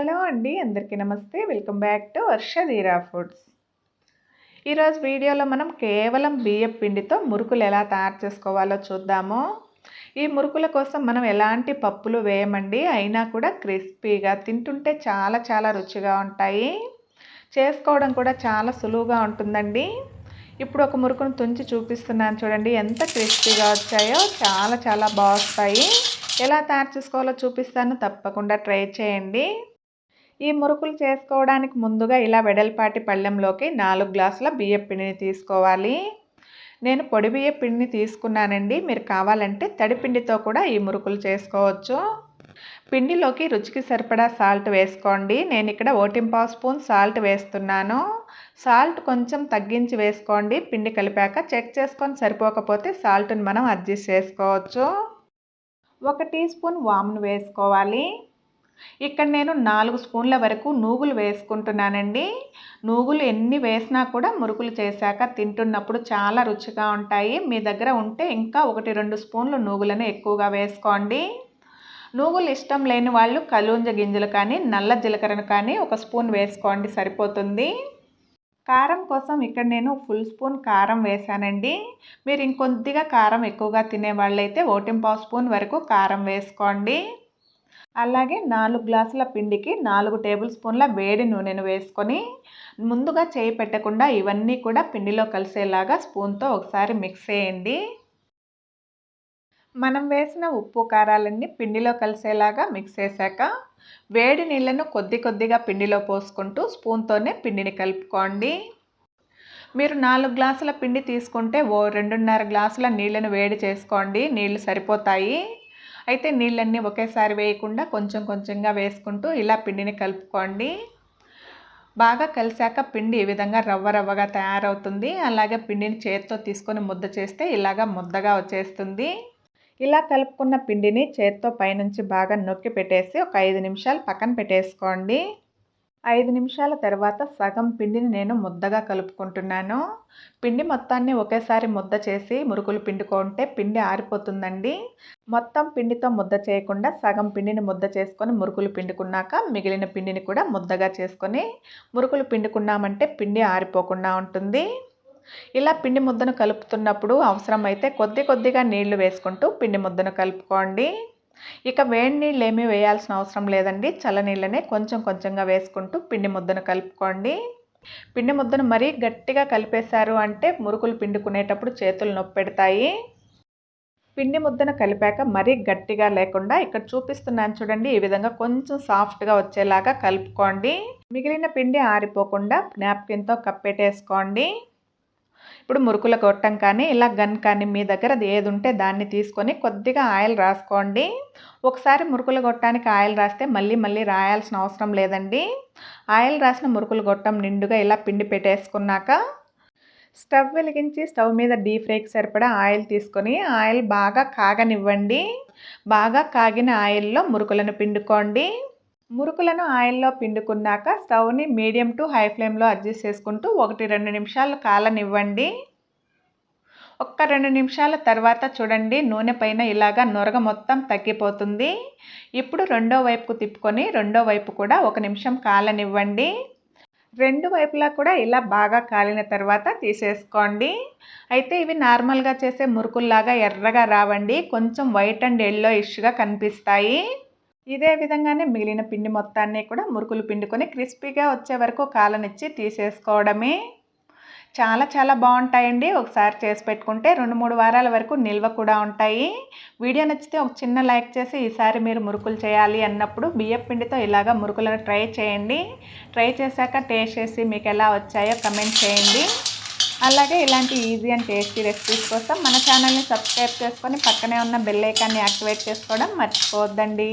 Hello అండి అందరికీ నమస్తే. Welcome back to Varshadheera foods ఈరోజు వీడియోలో మనం కేవలం బియ్యం పిండితో మురుకులు ఎలా తయారు చేసుకోవాలో చూద్దాము. ఈ మురుకుల కోసం మనం ఎలాంటి పప్పులు వేయమండి? అయినా కూడా క్రిస్పీగా తింటుంటే చాలా చాలా రుచిగా ఉంటాయి. చేసుకోవడం కూడా చాలా సులువుగా ఉంటుందండి. ఇప్పుడు ఒక మురుకును తుంచి చూపిస్తున్నాను చూడండి ఎంత క్రిస్పీగా వచ్చాయో చాలా చాలా బాగుస్తాయి ఎలా తయారు చేసుకోవాలో చూపిస్తాను తప్పకుండా ట్రై చేయండి. ఈ మురుకులు చేసుకోవడానికి ముందుగా ఇలా వెడల్పాటి పళ్ళెంలోకి నాలుగు గ్లాసుల బియ్యం పిండిని తీసుకోవాలి. నేను పొడి బియ్య పిండిని తీసుకున్నానండి. మీరు కావాలంటే తడిపిండితో కూడా ఈ మురుకులు చేసుకోవచ్చు. పిండిలోకి రుచికి సరిపడా సాల్ట్ వేసుకోండి. నేను ఇక్కడ ఓటింపావు స్పూన్ సాల్ట్ వేస్తున్నాను. సాల్ట్ కొంచెం తగ్గించి వేసుకోండి. పిండి కలిపాక చెక్ చేసుకొని సరిపోకపోతే సాల్ట్ని మనం అడ్జస్ట్ చేసుకోవచ్చు. ఒక టీ స్పూన్ వామును వేసుకోవాలి. ఇక్కడ నేను నాలుగు స్పూన్ల వరకు నూగులు వేసుకుంటున్నానండి. నూగులు ఎన్ని వేసినా కూడా మురుకులు చేశాక తింటున్నప్పుడు చాలా రుచిగా ఉంటాయి. మీ దగ్గర ఉంటే ఇంకా ఒకటి రెండు స్పూన్లు నూగులను ఎక్కువగా వేసుకోండి. నూగులు ఇష్టం లేని వాళ్ళు కలుంజ గింజలు కానీ నల్ల జీలకర్రను కానీ ఒక స్పూన్ వేసుకోండి సరిపోతుంది. కారం కోసం ఇక్కడ నేను ఫుల్ స్పూన్ కారం వేసానండి మీరు ఇంకొద్దిగా కారం ఎక్కువగా తినే వాళ్ళైతే ఓటింపావు స్పూన్ వరకు కారం వేసుకోండి. అలాగే నాలుగు గ్లాసుల పిండికి నాలుగు టేబుల్ స్పూన్ల వేడి నూనెను వేసుకొని ముందుగా చేయి పెట్టకుండా ఇవన్నీ కూడా పిండిలో కలిసేలాగా స్పూన్తో ఒకసారి మిక్స్ చేయండి. మనం వేసిన ఉప్పు కారాలన్నీ పిండిలో కలిసేలాగా మిక్స్ చేశాక వేడి నీళ్ళను కొద్ది కొద్దిగా పిండిలో పోసుకుంటూ స్పూన్తోనే పిండిని కలుపుకోండి. మీరు నాలుగు గ్లాసుల పిండి తీసుకుంటే ఓ రెండున్నర గ్లాసుల నీళ్ళను వేడి చేసుకోండి. నీళ్ళు సరిపోతాయి. అయితే నీళ్ళన్నీ ఒకేసారి వేయకుండా కొంచెం కొంచెంగా వేసుకుంటూ ఇలా పిండిని కలుపుకోండి. బాగా కలిసాక పిండి ఈ విధంగా రవ్వ రవ్వగా తయారవుతుంది. అలాగే పిండిని చేతితో తీసుకొని ముద్ద చేస్తే ఇలాగా ముద్దగా వచ్చేస్తుంది. ఇలా కలుపుకున్న పిండిని చేత్తో పైనుంచి బాగా నొక్కి పెట్టేసి ఒక ఐదు నిమిషాలు పక్కన పెట్టేసుకోండి. ఐదు నిమిషాల తర్వాత సగం పిండిని నేను ముద్దగా కలుపుకుంటున్నాను. పిండి మొత్తాన్ని ఒకేసారి ముద్ద చేసి మురుకులు పిండుకుంటే పిండి ఆరిపోతుందండి. మొత్తం పిండితో ముద్ద చేయకుండా సగం పిండిని ముద్ద చేసుకొని మురుకులు పిండుకున్నాక మిగిలిన పిండిని కూడా ముద్దగా చేసుకొని మురుకులు పిండుకున్నామంటే పిండి ఆరిపోకుండా ఉంటుంది. ఇలా పిండి ముద్దను కలుపుతున్నప్పుడు అవసరమైతే కొద్ది కొద్దిగా నీళ్ళు వేసుకుంటూ పిండి ముద్దను కలుపుకోండి. ఇక వేడి నీళ్ళు ఏమీ వేయాల్సిన అవసరం లేదండి. చల్లనీళ్ళనే కొంచెం కొంచెంగా వేసుకుంటూ పిండి ముద్దను కలుపుకోండి. పిండి ముద్దను మరీ గట్టిగా కలిపేశారు అంటే మురుకులు పిండుకునేటప్పుడు చేతులు నొప్పి పెడతాయి. పిండి ముద్దను కలిపాక మరీ గట్టిగా లేకుండా ఇక్కడ చూపిస్తున్నాను చూడండి ఈ విధంగా కొంచెం సాఫ్ట్గా వచ్చేలాగా కలుపుకోండి. మిగిలిన పిండి ఆరిపోకుండా నాప్కిన్తో కప్పెట్టేసుకోండి. ఇప్పుడు మురుకుల గొట్టం కానీ ఇలా గన్ కానీ మీ దగ్గర ఏది ఉంటే దాన్ని తీసుకొని కొద్దిగా ఆయిల్ రాసుకోండి. ఒకసారి మురుకుల గొట్టానికి ఆయిల్ రాస్తే మళ్ళీ మళ్ళీ రాయాల్సిన అవసరం లేదండి. ఆయిల్ రాసిన మురుకుల గొట్టం నిండుగా ఇలా పిండి పెట్టేసుకున్నాక స్టవ్ వెలిగించి స్టవ్ మీద డీప్ ఫ్రైకి సరిపడా ఆయిల్ తీసుకొని ఆయిల్ బాగా కాగనివ్వండి. బాగా కాగిన ఆయిల్లో మురుకులను పిండుకోండి. మురుకులను ఆయిల్లో పిండుకున్నాక స్టవ్ని మీడియం టు హై ఫ్లేమ్లో అడ్జస్ట్ చేసుకుంటూ ఒకటి రెండు నిమిషాలు కాలనివ్వండి. ఒక్క రెండు నిమిషాల తర్వాత చూడండి నూనె పైన ఇలాగా నొరగ మొత్తం తగ్గిపోతుంది. ఇప్పుడు రెండో వైపుకు తిప్పుకొని రెండో వైపు కూడా ఒక నిమిషం కాలనివ్వండి. రెండు వైపులా కూడా ఇలా బాగా కాలిన తర్వాత తీసేసుకోండి. అయితే ఇవి నార్మల్గా చేసే మురుకుల్లాగా ఎర్రగా రావండి. కొంచెం వైట్ అండ్ ఎల్లో ఇష్గా కనిపిస్తాయి. ఇదే విధంగానే మిగిలిన పిండి మొత్తాన్ని కూడా మురుకులు పిండుకొని క్రిస్పీగా వచ్చే వరకు కాలనిచ్చి తీసేసుకోవడమే. చాలా చాలా బాగుంటాయండి. ఒకసారి చేసి పెట్టుకుంటే రెండు మూడు వారాల వరకు నిల్వ కూడా ఉంటాయి. వీడియో నచ్చితే ఒక చిన్న లైక్ చేసి ఈసారి మీరు మురుకులు చేయాలి అన్నప్పుడు బియ్యం పిండితో ఇలాగ మురుకులను ట్రై చేయండి. ట్రై చేశాక టేస్ట్ చేసి మీకు ఎలా వచ్చాయో కమెంట్ చేయండి. అలాగే ఇలాంటి ఈజీ అండ్ టేస్టీ రెసిపీస్ కోసం మన ఛానల్ని సబ్స్క్రైబ్ చేసుకొని పక్కనే ఉన్న బెల్ ఐకాన్ని యాక్టివేట్ చేసుకోవడం మర్చిపోవద్దండి.